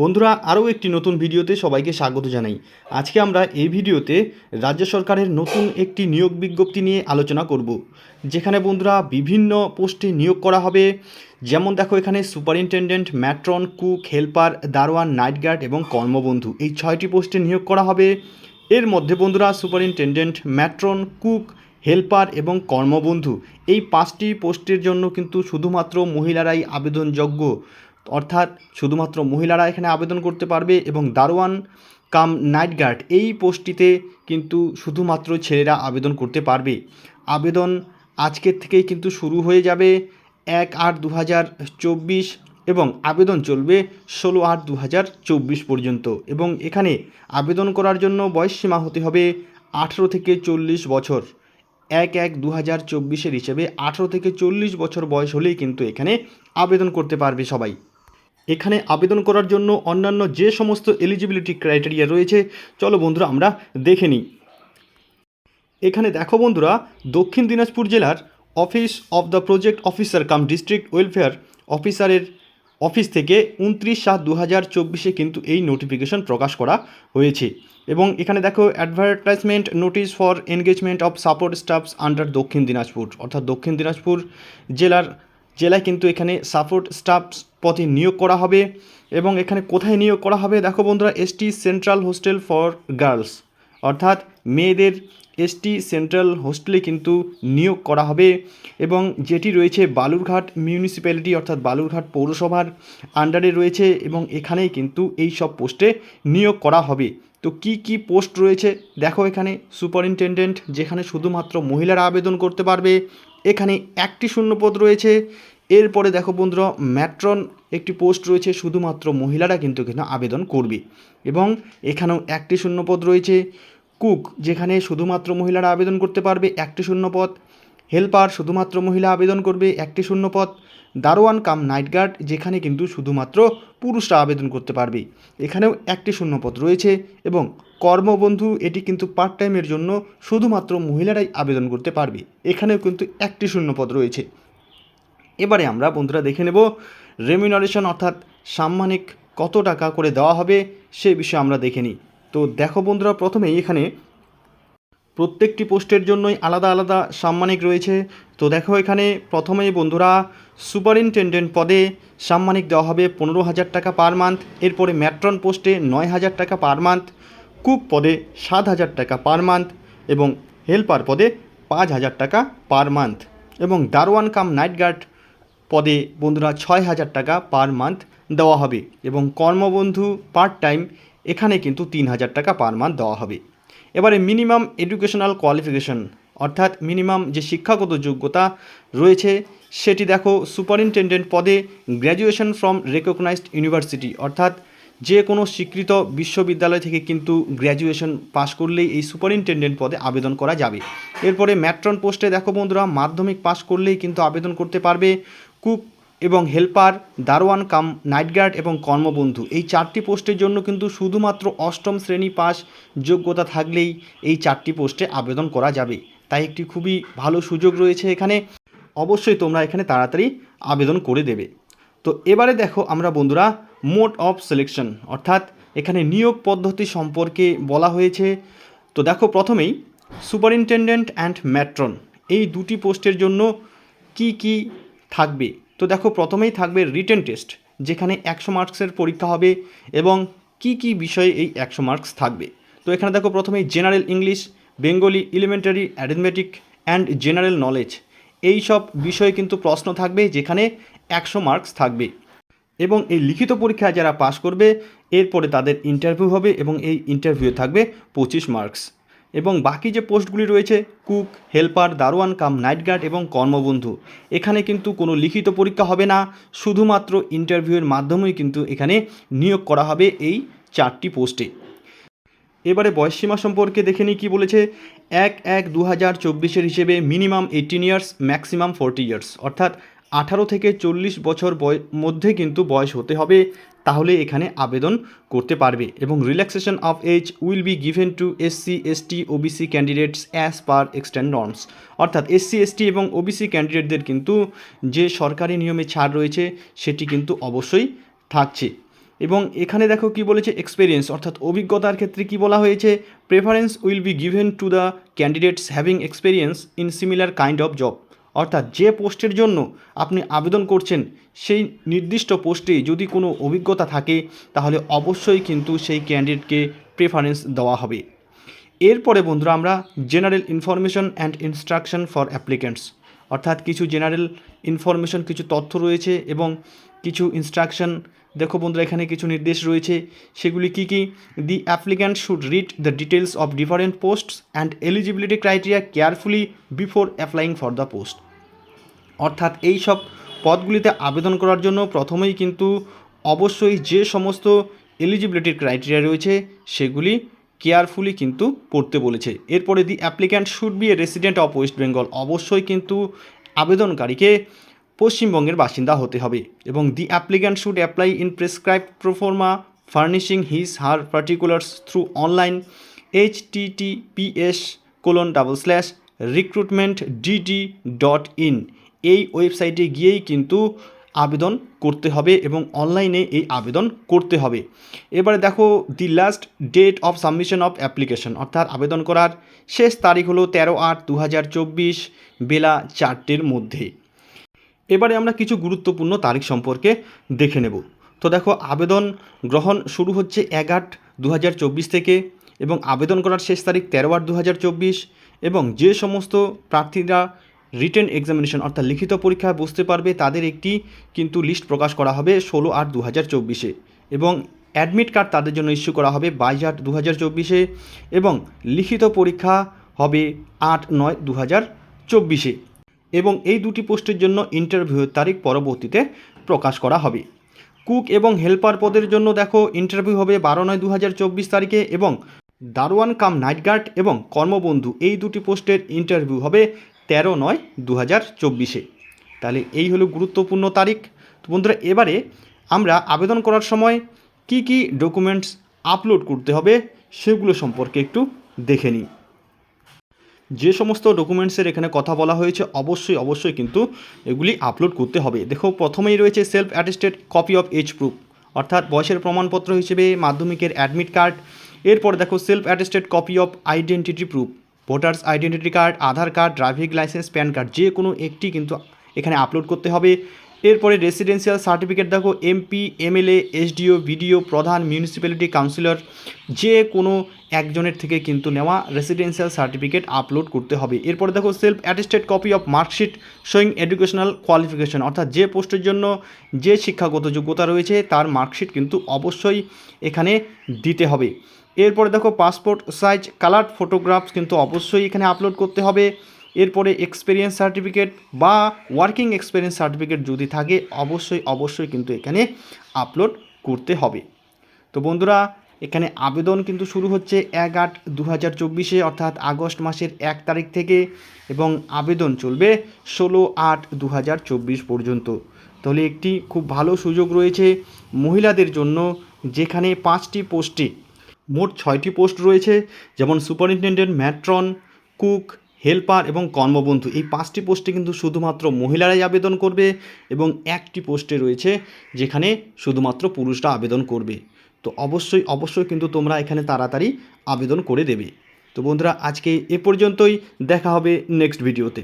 বন্ধুরা, আরও একটি নতুন ভিডিওতে সবাইকে স্বাগত জানাই। আজকে আমরা এই ভিডিওতে রাজ্য সরকারের নতুন একটি নিয়োগ বিজ্ঞপ্তি নিয়ে আলোচনা করব, যেখানে বন্ধুরা বিভিন্ন পোস্টে নিয়োগ করা হবে। যেমন দেখো এখানে সুপারিনটেন্ডেন্ট, ম্যাট্রন, কুক, হেল্পার, দারোয়ান নাইট গার্ড এবং কর্মবন্ধু এই ছয়টি পোস্টে নিয়োগ করা হবে। এর মধ্যে বন্ধুরা সুপারিনটেন্ডেন্ট, ম্যাট্রন, কুক, হেল্পার এবং কর্মবন্ধু এই পাঁচটি পোস্টের জন্য কিন্তু শুধুমাত্র মহিলারাই আবেদনযোগ্য। অর্থাৎ শুধুমাত্র মহিলারা এখানে আবেদন করতে পারবে এবং দারোয়ান কাম নাইট গার্ড এই পোস্টটিতে কিন্তু শুধুমাত্র ছেলেরা আবেদন করতে পারবে। আবেদন আজকের থেকেই কিন্তু শুরু হয়ে যাবে এক আট দু চব্বিশ এবং আবেদন চলবে ষোলো আট দু চব্বিশ পর্যন্ত এবং এখানে আবেদন করার জন্য বয়সসীমা হতে হবে আঠেরো থেকে চল্লিশ বছর। এক এক দু হাজার চব্বিশের হিসেবে আঠেরো থেকে চল্লিশ বছর বয়স হলেই কিন্তু এখানে আবেদন করতে পারবে সবাই। এখানে আবেদন করার জন্য অন্যান্য যে সমস্ত এলিজিবিলিটি ক্রাইটেরিয়া রয়েছে, চলো বন্ধুরা আমরা দেখে নিই। এখানে দেখো বন্ধুরা, দক্ষিণ দিনাজপুর জেলার office of the project officer cum district welfare অফিসারের অফিস থেকে উনত্রিশ সাত দু হাজার চব্বিশে কিন্তু এই নোটিফিকেশন প্রকাশ করা হয়েছে। এবং এখানে দেখো advertisement notice for engagement of support staffs under Dakshin Dinajpur, অর্থাৎ দক্ষিণ দিনাজপুর জেলার জেলায় কিন্তু এখানে সাপোর্ট স্টাফ পথে নিয়োগ করা হবে এবং এখানে কোথায় নিয়োগ করা হবে? দেখো বন্ধুরা ST central hostel for girls অর্থাৎ মেয়েদের এসটি সেন্ট্রাল হোস্টেলে কিন্তু নিয়োগ করা হবে এবং যেটি রয়েছে বালুরঘাট মিউনিসিপ্যালিটি অর্থাৎ বালুরঘাট পৌরসভার আন্ডারে রয়েছে এবং এখানেই কিন্তু এই সব পোস্টে নিয়োগ করা হবে। তো কি কি পোস্ট রয়েছে? দেখো এখানে সুপারিনটেন্ডেন্ট যেখানে শুধুমাত্র মহিলারা আবেদন করতে পারবে এখানে একটি শূন্যপদ রয়েছে। এরপরে দেখো বন্ধুরা, ম্যাট্রন একটি পোস্ট রয়েছে, শুধুমাত্র মহিলারা কিন্তু এখানে আবেদন করবে। এবং এখানেও একটি শূন্যপদ রয়েছে। কুক, যেখানে শুধুমাত্র মহিলারা আবেদন করতে পারবে, একটি শূন্যপদ। হেল্পার, শুধুমাত্র মহিলা আবেদন করবে, একটি শূন্যপদ। দারোয়ান কাম নাইট গার্ড যেখানে কিন্তু শুধুমাত্র পুরুষরা আবেদন করতে পারবে। এখানেও একটি শূন্যপদ রয়েছে এবং কর্মবন্ধু, এটি কিন্তু পার্ট টাইমের জন্য শুধুমাত্র মহিলারাই আবেদন করতে পারবে। এখানেও কিন্তু একটি শূন্যপদ রয়েছে। এবারে আমরা বন্ধুরা দেখে নেব রেমিনারেশন অর্থাৎ সাম্মানিক কত টাকা করে দেওয়া হবে, সে বিষয়ে আমরা দেখে নিই। তো দেখো বন্ধুরা, প্রথমেই এখানে প্রত্যেকটি পোস্টের জন্যই আলাদা আলাদা সাম্মানিক রয়েছে। তো দেখো এখানে প্রথমেই বন্ধুরা সুপারিনটেন্ডেন্ট পদে সাম্মানিক দেওয়া হবে পনেরো হাজার টাকা পার মান্থ, এরপরে ম্যাট্রন পোস্টে নয় হাজার টাকা পার মান্থ, কুক পদে সাত হাজার টাকা পার মান্থ এবং হেল্পার পদে পাঁচ হাজার টাকা পার মান্থ এবং দারোয়ান কাম নাইট গার্ড পদে বন্ধুরা ছয় হাজার টাকা পার মান্থ দেওয়া হবে এবং কর্মবন্ধু পার্ট টাইম এখানে কিন্তু তিন হাজার টাকা পার মান্থ দেওয়া হবে। এবারে মিনিমাম এডুকেশনাল কোয়ালিফিকেশন, অর্থাৎ মিনিমাম যে শিক্ষাগত যোগ্যতা রয়েছে, সেটি দেখো সুপারিনটেন্ডেন্ট পদে গ্র্যাজুয়েশন ফ্রম রেকগনাইজড ইউনিভার্সিটি, অর্থাৎ যে কোনো স্বীকৃত বিশ্ববিদ্যালয় থেকে কিন্তু গ্র্যাজুয়েশন পাশ করলেই এই সুপারিনটেন্ডেন্ট পদে আবেদন করা যাবে। এরপরে ম্যাট্রন পোস্টে দেখো বন্ধুরা, মাধ্যমিক পাশ করলেই কিন্তু আবেদন করতে পারবে। কুক এবং হেল্পার, দারোয়ান কাম নাইট গার্ড এবং কর্মবন্ধু। এই চারটি পোস্টের জন্য কিন্তু শুধুমাত্র অষ্টম শ্রেণি পাস যোগ্যতা থাকলেই এই চারটি পোস্টে আবেদন করা যাবে। তাই একটি খুবই ভালো সুযোগ রয়েছে এখানে। অবশ্যই তোমরা এখানে তাড়াতাড়ি আবেদন করে দেবে। তো এবারে দেখো আমরা বন্ধুরা, মোড অফ সিলেকশন, অর্থাৎ এখানে নিয়োগ পদ্ধতি সম্পর্কে বলা হয়েছে। তো দেখো প্রথমেই, সুপারিনটেন্ডেন্ট অ্যান্ড ম্যাট্রন, এই দুটি পোস্টের জন্য কি কি থাকবে? তো দেখো, প্রথমেই থাকবে রিটেন টেস্ট যেখানে একশো মার্কসের পরীক্ষা হবে এবং কি কি বিষয়ে এই একশো মার্কস থাকবে। তো এখানে দেখো, প্রথমেই general English Bengali elementary arithmetic and general knowledge এই সব বিষয়ে কিন্তু প্রশ্ন থাকবে যেখানে একশো মার্কস থাকবে। এবং এই লিখিত পরীক্ষায় যারা পাশ করবে, এরপরে তাদের ইন্টারভিউ হবে এবং এই ইন্টারভিউয়ে থাকবে পঁচিশ মার্কস। এবং বাকি যে পোস্টগুলি রয়েছে, কুক, হেল্পার, দারোয়ান, কাম, নাইট গার্ড এবং কর্মবন্ধু, এখানে কিন্তু কোনো লিখিত পরীক্ষা হবে না। শুধুমাত্র ইন্টারভিউয়ের মাধ্যমেই কিন্তু এখানে নিয়োগ করা হবে এই চারটি পোস্টে। এবারে বয়সসীমা সম্পর্কে দেখে নিই কী বলেছে। এক এক দু হাজার চব্বিশের হিসেবে minimum eighteen years, maximum forty years, অর্থাৎ আঠারো থেকে চল্লিশ বছর বয়, মধ্যে কিন্তু বয়স হতে হবে, তাহলে এখানে আবেদন করতে পারবে এবং relaxation of age will be given to SC ST OBC candidates as per extend norms অর্থাৎ এসসি এসটি এবং ওবিসি ক্যান্ডিডেটদের কিন্তু যে সরকারি নিয়মে ছাড় রয়েছে, সেটি কিন্তু অবশ্যই থাকছে। এবং এখানে দেখো কি বলেছে এক্সপিরিয়েন্স অর্থাৎ অভিজ্ঞতার ক্ষেত্রে কি বলা হয়েছে? Preference will be given to the candidates having experience in similar kind of job অর্থাৎ যে পোস্টের জন্য আপনি আবেদন করছেন, সেই নির্দিষ্ট পোস্টে যদি কোনো অভিজ্ঞতা থাকে, তাহলে অবশ্যই কিন্তু সেই ক্যান্ডিডেটকে প্রেফারেন্স দেওয়া হবে। এরপরে বন্ধুরা আমরা general information and instruction for applicants অর্থাৎ কিছু জেনারেল ইনফরমেশন কিছু তথ্য রয়েছে এবং কিছু ইনস্ট্রাকশন দেখো বন্ধুরা, এখানে কিছু নির্দেশ রয়েছে। সেগুলি কি কি? The applicant should read the details of different posts and eligibility criteria carefully before applying for the post অর্থাৎ এই সব পদগুলিতে আবেদন করার জন্য প্রথমেই কিন্তু অবশ্যই যে সমস্ত এলিজিবিলিটির ক্রাইটেরিয়া রয়েছে, সেগুলি কেয়ারফুলি কিন্তু পড়তে বলেছে। এরপরে the applicant should be a resident of West Bengal অবশ্যই কিন্তু আবেদনকারীকে পশ্চিমবঙ্গের বাসিন্দা হতে হবে এবং the applicant should apply in prescribe proforma furnishing his her particulars through online H T T P S colon double slash recruitment DD dot in এই ওয়েবসাইটে গিয়েই কিন্তু আবেদন করতে হবে এবং অনলাইনে এই আবেদন করতে হবে। এবারে দেখো the last date of submission of application অর্থাৎ আবেদন করার শেষ তারিখ হলো তেরো আট দু বেলা চারটের মধ্যে। এবারে আমরা কিছু গুরুত্বপূর্ণ তারিখ সম্পর্কে দেখে নেব। তো দেখো, আবেদন গ্রহণ শুরু হচ্ছে এক আট দু থেকে এবং আবেদন করার শেষ তারিখ তেরো আট দু এবং যে সমস্ত প্রার্থীরা রিটেন এক্সামিনেশন অর্থাৎ লিখিত পরীক্ষায় বসতে পারবে তাদের একটি কিন্তু লিস্ট প্রকাশ করা হবে ষোলো আট দু চব্বিশে এবং অ্যাডমিট কার্ড তাদের জন্য ইস্যু করা হবে বাইশ আট দু চব্বিশে এবং লিখিত পরীক্ষা হবে আট নয় দু চব্বিশে। এবং এই দুটি পোস্টের জন্য ইন্টারভিউয়ের তারিখ পরবর্তীতে প্রকাশ করা হবে। কুক এবং হেল্পার পদের জন্য দেখো, ইন্টারভিউ হবে বারো নয় দু তারিখে এবং দারোয়ান কাম নাইট গার্ড এবং কর্মবন্ধু এই দুটি পোস্টের ইন্টারভিউ হবে তেরো নয় দু হাজার চব্বিশে তাহলে এই হলো গুরুত্বপূর্ণ তারিখ। তো বন্ধুরা, এবারে আমরা আবেদন করার সময় কি কি ডকুমেন্টস আপলোড করতে হবে সেগুলো সম্পর্কে একটু দেখে নিই। যে সমস্ত ডকুমেন্টসের এখানে কথা বলা হয়েছে, অবশ্যই অবশ্যই কিন্তু এগুলি আপলোড করতে হবে। দেখো, প্রথমেই রয়েছে self attested copy of age proof অর্থাৎ বয়সের প্রমাণপত্র হিসেবে মাধ্যমিকের অ্যাডমিট কার্ড এরপর দেখো self attested copy of identity proof voters identity card Aadhaar card driving license PAN card যে কোনো একটি কিন্তু এখানে আপলোড করতে হবে। এরপরে রেসিডেন্সিয়াল সার্টিফিকেট দেখো MP MLA SDO BDO pradhan municipality councillor যে কোনো একজনের থেকে কিন্তু নেওয়া রেসিডেন্সিয়াল সার্টিফিকেট আপলোড করতে হবে। এরপরে দেখো self attested copy of marksheet showing educational qualification অর্থাৎ যে পোস্টের জন্য যে শিক্ষাগত যোগ্যতা রয়েছে, তার মার্কশিট কিন্তু অবশ্যই এখানে দিতে হবে। এরপরে দেখো পাসপোর্ট সাইজ কালার ফটোগ্রাফস কিন্তু অবশ্যই এখানে আপলোড করতে হবে। এরপরে এক্সপিরিয়েন্স সার্টিফিকেট বা ওয়ার্কিং এক্সপিরিয়েন্স সার্টিফিকেট যদি থাকে, অবশ্যই অবশ্যই কিন্তু এখানে আপলোড করতে হবে। তো বন্ধুরা, এখানে আবেদন কিন্তু শুরু হচ্ছে এক আট দু হাজার চব্বিশে, অর্থাৎ আগস্ট মাসের এক তারিখ থেকে এবং আবেদন চলবে ষোলো আট দু হাজার চব্বিশ পর্যন্ত। তাহলে একটি খুব ভালো সুযোগ রয়েছে মহিলাদের জন্য, যেখানে পাঁচটি পোস্টে মোট ছয়টি পোস্ট রয়েছে, যেমন সুপারিনটেন্ডেন্ট, ম্যাট্রন, কুক হেল্পার এবং কর্মবন্ধু। এই পাঁচটি পোস্টে কিন্তু শুধুমাত্র মহিলারাই আবেদন করবে এবং একটি পোস্টে রয়েছে যেখানে শুধুমাত্র পুরুষরা আবেদন করবে। তো অবশ্যই অবশ্যই কিন্তু তোমরা এখানে তাড়াতাড়ি আবেদন করে দেবে। তো বন্ধুরা, আজকে এ পর্যন্তই। দেখা হবে নেক্সট ভিডিওতে